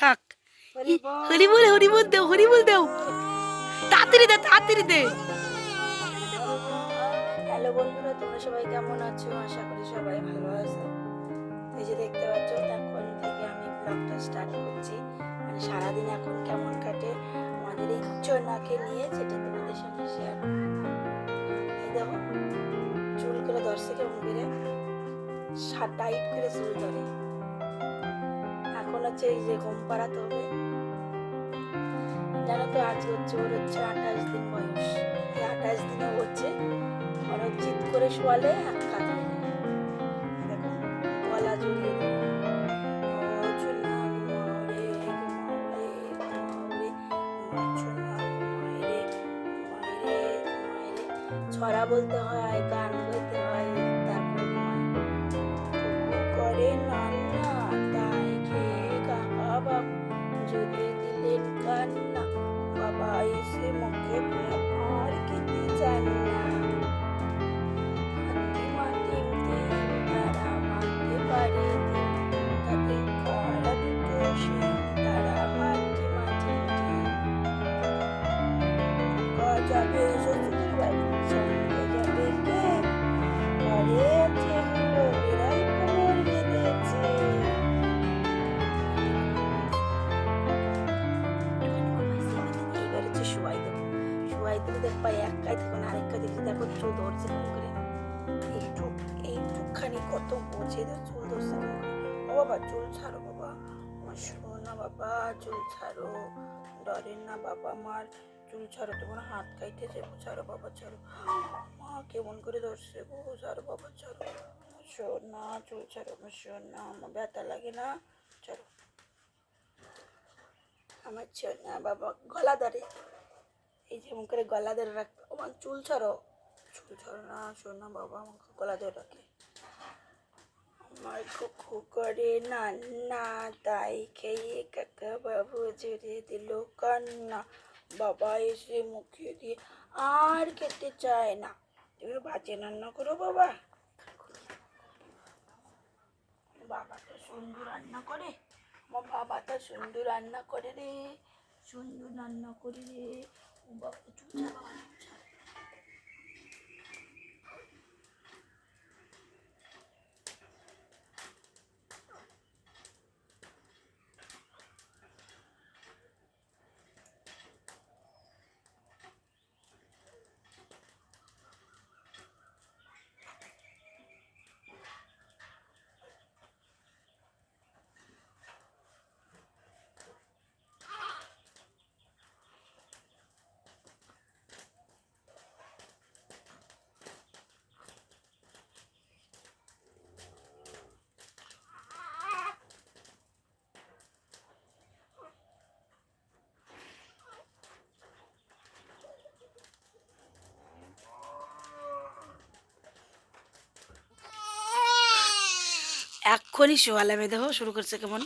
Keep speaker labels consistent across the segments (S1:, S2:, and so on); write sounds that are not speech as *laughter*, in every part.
S1: থাক। হরি বল দেও হরি দেও। তাড়াতাড়ি দে তাড়াতাড়ি দে।
S2: হ্যালো বন্ধুরা, তোমরা সবাই কেমন আছো? আশা করি সবাই ভালো আছো। এই যে দেখতে পাচ্ছ, এখন থেকে আমি ব্লগটা স্টার্ট করছি। মানে সারাদিন এখন কেমন কাটে আমাদের এই চোনাকে নিয়ে সেটা তোমাদের সঙ্গে শেয়ার এই দেখো, চুল করে ধরছে কেমন করে। টাইট করে চুল ধরে। হচ্ছে এই যে ঘুম পাড়াতে হবে। জানো তো, আজ হচ্ছে, ওর হচ্ছে আঠাশ দিন বয়স। এই আঠাশ দিনও হচ্ছে চিত করে শোয়ালে এক জুড়ে দিলেন কান্না বাবা এসে মুখে বোঝে তো চুল ধরছে করে ও বাবা চুল ছাড়ো বাবা আমার শোনা বাবা চুল ছাড়ো ডরেন না বাবা আমার চুল ছাড়ো তোমার হাত কাইতেছে ছাড়ো বাবা ছাড়ো মা কেমন করে ধরছে গো ছাড়ো বাবা ছাড়ো সোনা চুল ছাড়ো আমার সোনা আমার ব্যথা লাগে না ছাড়ো আমার সোনা বাবা গলা ধরে এই যেমন করে গলা ধরে রাখবে আমার চুল ছাড়ো চুল ছাড়ো না সোনা বাবা, আমাকে গলা ধরে রাখে। আমার কুকু করে নান্না তাই খেয়ে কাকা বাবু জুড়ে দিল কান্না বাবা এসে মুখে দিয়ে আর খেতে চায় না তুমি বাজে রান্না করো বাবা বাবা তো সুন্দর রান্না করে আমার বাবাটা সুন্দর রান্না করে রে সুন্দর রান্না করে রে বাবা চুল এক্ষুনি শোয়ালামে দেখো শুরু করছে কেমন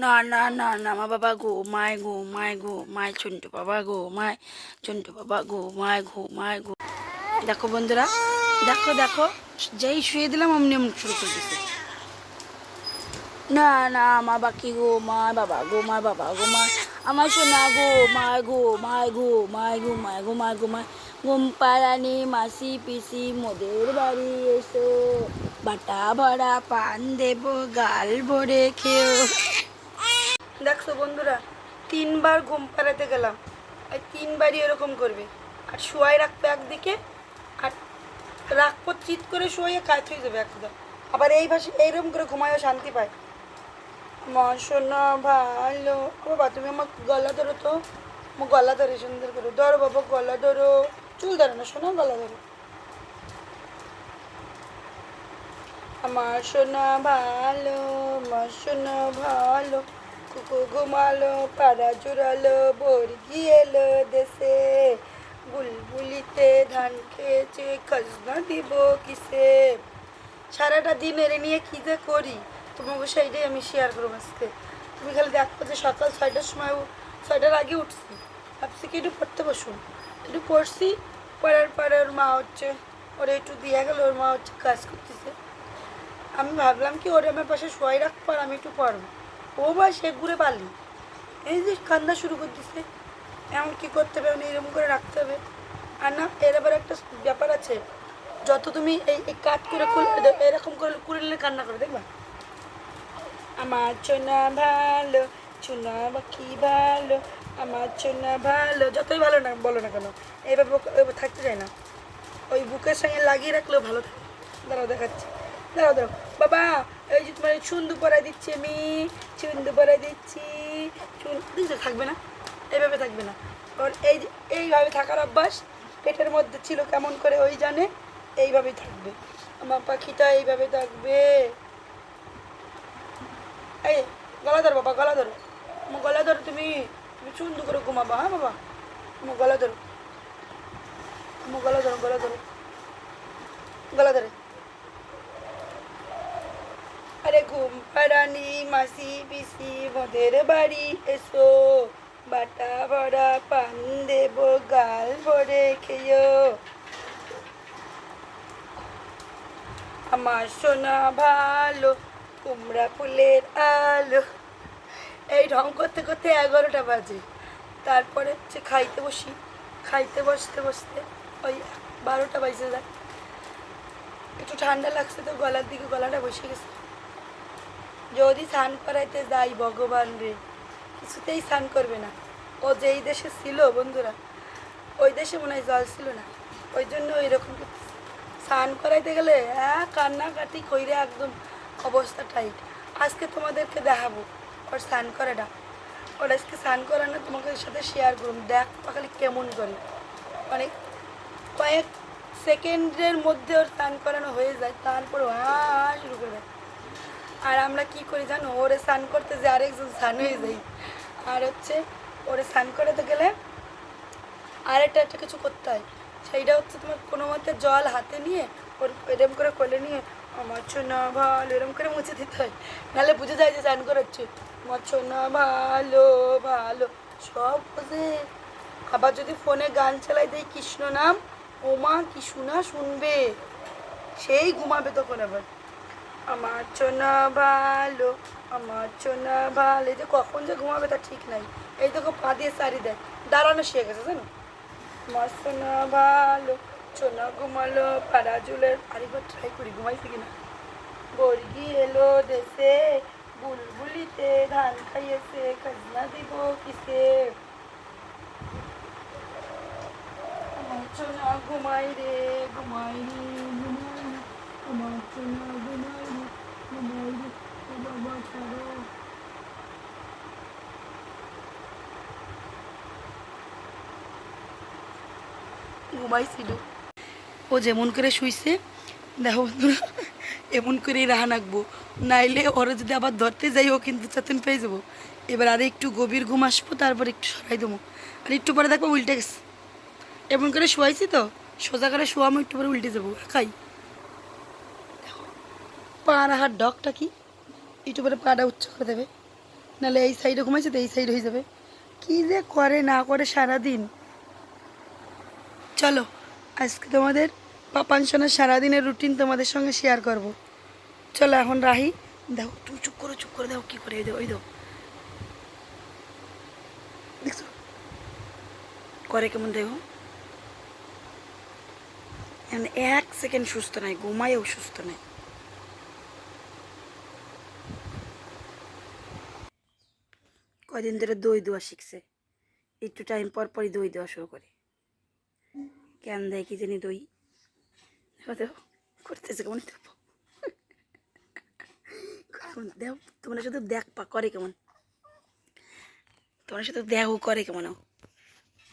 S2: না না না না মা বাবা গো মায় গো মায় গো মায় চন্টু বাবা গো মায় চন্টু বাবা গো মায় গো মায় গো দেখো বন্ধুরা দেখো দেখো যেই শুয়ে দিলাম অমনি অমনি শুরু করে দিছে না না মা বাকি গো মা বাবা গো মা বাবা গো মা আমার সোনা গো মায় গো মায় গো মায় গো মায় গো মায় গো মায় ঘুম পাড়ানি মাসি পিসি, মোদের বাড়ি এসো। বাটা ভরা পান দেব, গাল ভরে খেও। দেখছ বন্ধুরা, তিনবার ঘুম পাড়াতে গেলাম। আর তিনবারই এরকম করবে। আর শোয়াই রাখবে একদিকে, আর রাখব চিত করে শুয়ে কাজ হয়ে যাবে একদম। আবার এই ভাষা এইরকম করে ঘুমায়ও শান্তি পায়। মা, শোনা ভালো। ও বাবা, তুমি আমার গলা ধরো তো। আমার গলা ধরে, সুন্দর করে। ধরো বাবা, গলা ধরো। চুল ধরো না শোনা গলা ধরো আমার সোনা ভালো, আমার সোনা ভালো, কুকু ঘুমালো, পাড়া জোড়ালো বর্গি এলো দেশে। বুলবুলিতে ধান খেয়েছে, খাজনা দিব কিসে? সারাটা দিন এর নিয়ে কী যে করি? তোমাকে সেইটাই আমি শেয়ার করব আজকে। তুমি খালি দেখো যে সকাল ছয়টার সময় ছয়টার আগে উঠছি। ভাবছি কি একটু পড়তে বসুন। একটু পড়ছি পড়ার পরে ওর মা হচ্ছে, ওর একটু দিয়ে গেল, ওর মা হচ্ছে কাজ করতেছে। আমি ভাবলাম কি ওরে আমার পাশে শোয়াই রাখব আর আমি একটু পড়ব। ও বা সে ঘুরে পারলি। এই যে কান্না শুরু করে দিচ্ছে এমন কি করতে হবে এরকম করে রাখতে হবে। আর না, এর আবার একটা ব্যাপার আছে। যত তুমি এই এই কাট করে এরকম করে করে নিলে কান্না করে, দেখবা? আমার চোনা ভালো, চুনা বাকি ভালো আমার চোনা ভালো, যতই ভালো না, বলো না কেন, এইভাবে থাকতে চায় না। ওই বুকের সঙ্গে লাগিয়ে রাখলেও ভালো থাকে। দাঁড়াও, দেখাচ্ছি। দাঁড়াও দাঁড়াও। বাবা, এই যে তোমার ছুন্দু পরাই দিচ্ছি আমি, ছুন্দু পরাই দিচ্ছি চুন থাকবে না, এইভাবে থাকবে না। ওর এই এইভাবে থাকার অভ্যাস পেটের মধ্যে ছিল কেমন করে, ওই জানে, এইভাবেই থাকবে। আমার পাখিটা এইভাবে থাকবে। এই, গলা ধরো বাবা, গলা ধরো। আমার গলা ধরো তুমি। তুমি চুন্দু করে ঘুমাবা হ্যাঁ বাবা? আমার গলা ধরো। আমার গলা ধরো গলা ধরো। গলা ধরে। আরে ঘুম পাড়ানি, মাসি পিসি, মোদের বাড়ি এসো। বাটা ভরা পান দেব, গাল ভরে খেয়েও। আমার সোনা ভালো, কুমড়া ফুলের আলো। এই ঢং করতে করতে এগারোটা বাজে। তারপরে হচ্ছে খাইতে বসি। খাইতে বসতে বসতে ওই বারোটা বাজে যায়। একটু ঠান্ডা লাগছে তো গলার দিকে গলাটা বসে গেছে। যদি স্নান করাইতে যাই ভগবান রে, কিছুতেই স্নান করবে না। ও যেই দেশে ছিল বন্ধুরা, ওই দেশে মনে হয় জল ছিল না। ওই জন্য ওই রকম স্নান করাইতে গেলে হ্যাঁ কান্নাকাটি কইরে একদম অবস্থা টাইট আজকে তোমাদেরকে দেখাবো। ওর স্নান করাটা ওর আজকে স্নান করানো তোমাকে সাথে শেয়ার করুন। দেখ খালি কেমন করে। মানে কয়েক সেকেন্ডের মধ্যে ওর স্নান করানো হয়ে যায়, তারপর হা শুরু করে দেয়। আর আমরা কি করি জানো? ওরে স্নান করতে যে আরেকজন স্নান হয়ে যাই আর হচ্ছে ওরে স্নান করাতে গেলে আরেকটা একটা কিছু করতে হয়। সেইটা হচ্ছে তোমার কোনো মতে জল হাতে নিয়ে ওর এরম করে কোলে নিয়ে আমার ছোনা ভালো এরম করে মুছে দিতে হয়। নাহলে বুঝে যায় যে স্নান করাচ্ছে। আমার ছোনা ভালো ভালো। সব বোঝে আবার যদি ফোনে গান চালাই দেয় কৃষ্ণ নাম ওমা কি শোনা শুনবে? সেই ঘুমাবে তখন আবার। আমার চোনা ভালো, আমার চোনা ভালো। এই যে কখন যে ঘুমাবে তা ঠিক নাই। এই দেখো পা দিয়ে সারি দেয়। দাঁড়ানো শিখে গেছে, জানো? আমার চোনা ভালো, চোনা ঘুমালো, পাড়া জুলের আরেকবার ট্রাই করি, ঘুমাইছে কিনা? বর্গি এলো দেশে। বুলবুলিতে ধান খাইয়েছে খাজনা দিব কিসে ঘুমাই রে ঘুমাই রে ঘুমাই রে চোনা ঘুমাই রে ঘুমাই রে ও বাবা ছাড়ো ঘুমাইছিল ও যেমন করে শুইছে, দেখো বন্ধুরা, এমন করেই রাহা নাকবো নাইলে ওরা যদি আবার ধরতে যাই, ও কিন্তু চেতন পেয়ে যাব। এবার আর একটু গভীর ঘুম আসব, তারপর একটু সরাই দেবো। আর একটু পরে দেখব উল্টে গেছে। এমন করে শোয়াইছি তো, সোজা করে শোয়ামো, একটু পরে উল্টে যাব। খাই। পা রাখার ডগটা কি? একটু পরে পাটা উচ্চ করে দেবে। নাহলে এই সাইডে ঘুমাইছে তো এই সাইড হয়ে যাবে। কি যে করে, না করে সারাদিন। চলো, আজকে তোমাদের পাপানসনের সারাদিনের রুটিন তোমাদের সঙ্গে শেয়ার করব। চলো এখন রাহি। দেখো চুপ করো, চুপ করে দেখো কী করে ওই দেখো দেখছ? করে কেমন দেখো? এক সেকেন্ড সুস্থ নাই, ঘুমায়ও সুস্থ নাই। কয়দিন ধরে দই দেওয়া শিখছে। একটু টাইম পর পরই দই দেওয়া শুরু করে। কেন দেয় কি জানি দই? করতেছে কেমন দেখো, তোমরা শুধু দেখ পা, করে কেমন? তোমরা শুধু দেখো করে কেমন।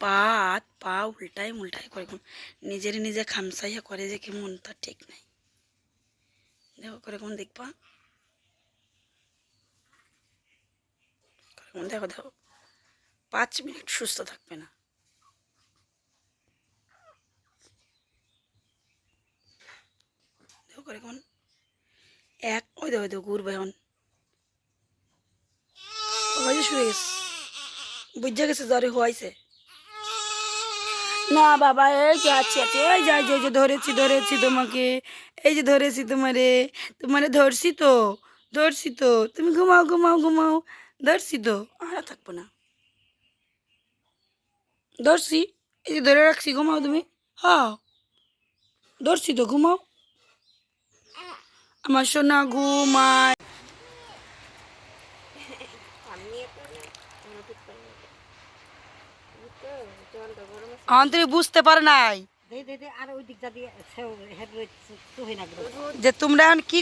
S2: পা, হাত, পা উল্টায় উল্টায় করে কেমন? নিজের নিজে খামসাইয়া করে যে কেমন, তার ঠিক নাই। দেখো, করে কেমন দেখবা কেমন দেখো দেখো। পাঁচ মিনিট সুস্থ থাকবে না। দেখো, করে কেমন? এক ওই দেখো ওই দেখো ঘুরবে এখন। ওই শুয়ে গেছে। বুঝে গেছে জ্বরে হওয়াইছে না বাবা এই যে আছি আছি। এই যে, যে ধরেছি ধরেছি তোমাকে। এই যে ধরেছি তোমারে। তোমারে ধরছি তো ধরছি তো। তুমি ঘুমাও ঘুমাও ঘুমাও। ধরছি তো। আর থাকব না। ধরছি। এই যে ধরে রাখছি ঘুমাও তুমি। হ্যাঁ। ধরছি তো ঘুমাও। আমার সোনা ঘুমায়। তুমি বুঝতে পারে নাই যে তোমরা এখন কি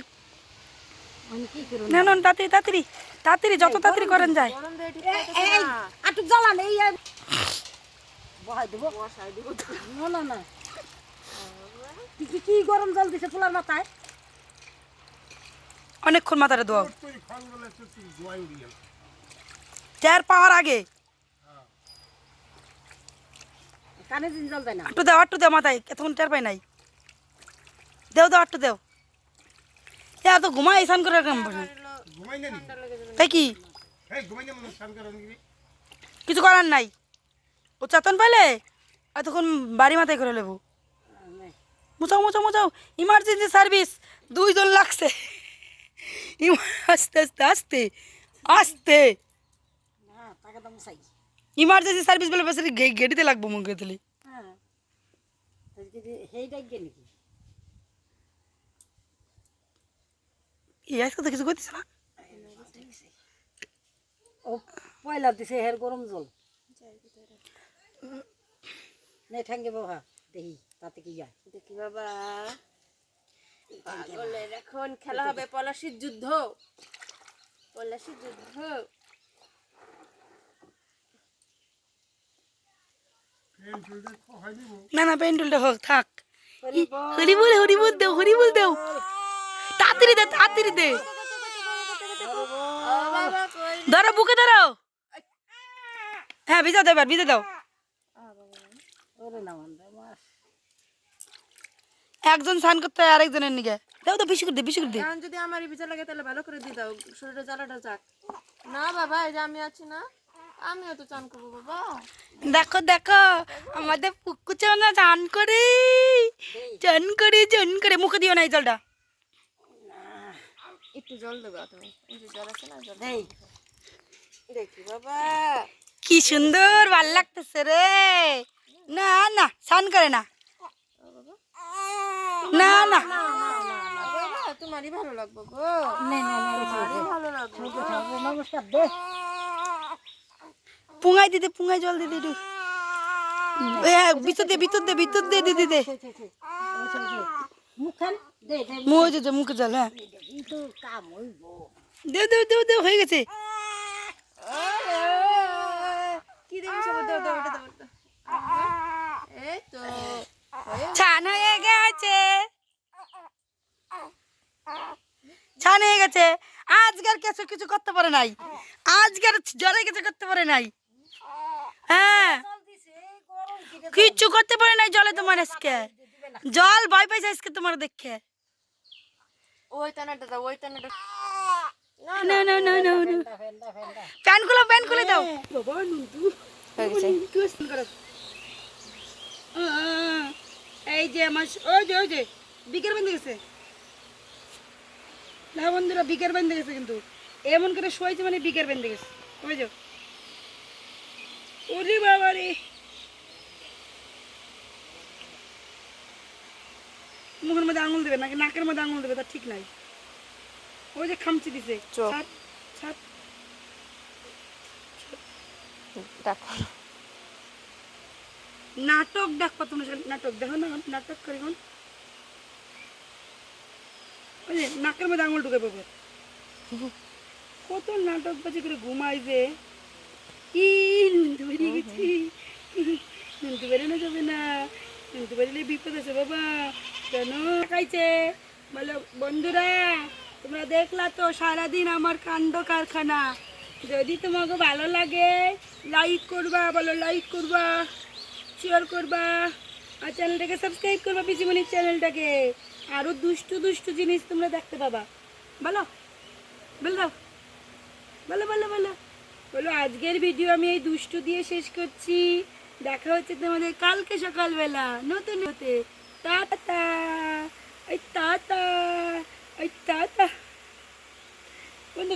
S2: তাড়াতাড়ি তাড়াতাড়ি তাড়াতাড়ি যত তাড়াতাড়ি করেন যায়
S1: এই জ্বালান এই। বহাই দেবো। না না না। কি গরম জল দিছে ফুলার মাথায়?
S2: অনেকক্ষণ মাথাটা দোয়াও চার পাওয়ার আগে। আটটু দাও আটটু দাও মাথায় এতক্ষণ টের পাই নাই। দেও দাও আটটু দেও। এ এত ঘুমাই স্নান করে রাখলাম তাই কি? কিছু করার নাই। ও চেতন পাইলে এতক্ষণ বাড়ি মাথায় করে নেব মুচাও মুচাও মুচাও ইমার্জেন্সি সার্ভিস দুইজন লাগছে। *laughs* ইমা- আস্তে আস্তে আস্তে আস্তে। ইমার্জেন্সি সার্ভিস বলে বেশি গেটিতে লাগবো মুখে
S1: হ্যাঁ
S2: এই আজকে তো কিছু করতেছে না?
S1: ও পয়লা দিছে হের গরম জল নে ঠাঙ্গে বাবা দেখি তাতে কি যায়।
S3: দেখি বাবা। পাগলের এখন খেলা হবে পলাশির যুদ্ধ। পলাশির যুদ্ধ।
S2: না না পেন্টুলটা হোক থাক। হরি বলে। হরি বল দেও হরি বল দেও। তাড়াতাড়ি দে তাড়াতাড়ি দে। ধরো বুকে ধরো হ্যাঁ ভিজা দাও এবার ভিজা দাও।
S1: ওরে না
S2: একজন স্নান করতে হয় আরেকজনের নিকে। দাও তো বেশি করে দে বেশি করে দে।
S3: এখন যদি আমার ভিজা লাগে তাহলে ভালো করে দিয়ে দাও শরীরে জ্বালাটা যাক। না বাবা এই যে আমি আছি না আমিও তো চান করব বাবা।
S2: দেখো দেখো আমাদের পুকুর চানা চান করে। চান করে চান করে। মুখে দিও না এই জলটা।
S3: একটু জল দেবো তুমি এই যে জল আছে না জল দেখি বাবা।
S2: কি সুন্দর ভালো লাগতেছে রে। না না স্নান করে না। না না
S3: তোমারই ভালো লাগবে গো
S1: নে নে নে
S3: ভালো লাগবে
S1: নমস্কার দে
S2: দিতে পুঙ্গাই জল দিতে একটু ভিতর দে ভিতর দে ভিতর দে দিদি দে মুখ জল হ্যাঁ দেও দেও দেও দেও হয়ে গেছে
S3: হয়ে
S2: ছান হয়ে গেছে ছান হয়ে গেছে। আজকের কিছু কিছু করতে পারে নাই। আজকের জ্বরে কিছু করতে পারে নাই। হ্যাঁ। কিচ্ছু করতে পারে নাই জলে তোমার আজকে। জল ভয় পাইছে আজকে তোমার দেখে। প্যান খুলো প্যান খুলে দাও। এই যে আমার স- ওই যে ওই যে বিকের বেঁধে গেছে। না বন্ধুরা বিকের বেঁধে গেছে কিন্তু। এমন করে শোয়েছে মানে বিকের বেঁধে গেছে। যে ওরে বাবা রে মুখের মধ্যে আঙুল দেবে নাকি নাকের মধ্যে আঙুল দেবে তার ঠিক নাই। ওই যে খামচি দিছে। নাটক দেখো তোমরা সব নাটক। দেখো না নাটক করে ওই নাকের মধ্যে আঙুল ঢুকে পড়বে। কত নাটক বাজি করে ঘুমাই কি নুনতে বেরিয়ে গেছি। নুনতে বেরোনো যাবে না। নুনতে বেরোলে বিপদ আছে বাবা। কেন খাইছে বলো, বন্ধুরা, তোমরা দেখলা তো সারাদিন আমার কাণ্ড কারখানা। যদি তোমাকে ভালো লাগে লাইক করবা, বলো লাইক করবা শেয়ার করবা। আর চ্যানেলটাকে সাবস্ক্রাইব করবা, পিসিমণির চ্যানেলটাকে আরও দুষ্টু দুষ্টু জিনিস তোমরা দেখতে পাবা। বলো বলল বলো বলো বলো। বলো, আজকের ভিডিও আমি এই দুষ্টু দিয়ে শেষ করছি। দেখা হচ্ছে তোমাদের কালকে সকালবেলা, নতুন হতে টাটা। এই টাটা। এই টাটা। বন্ধু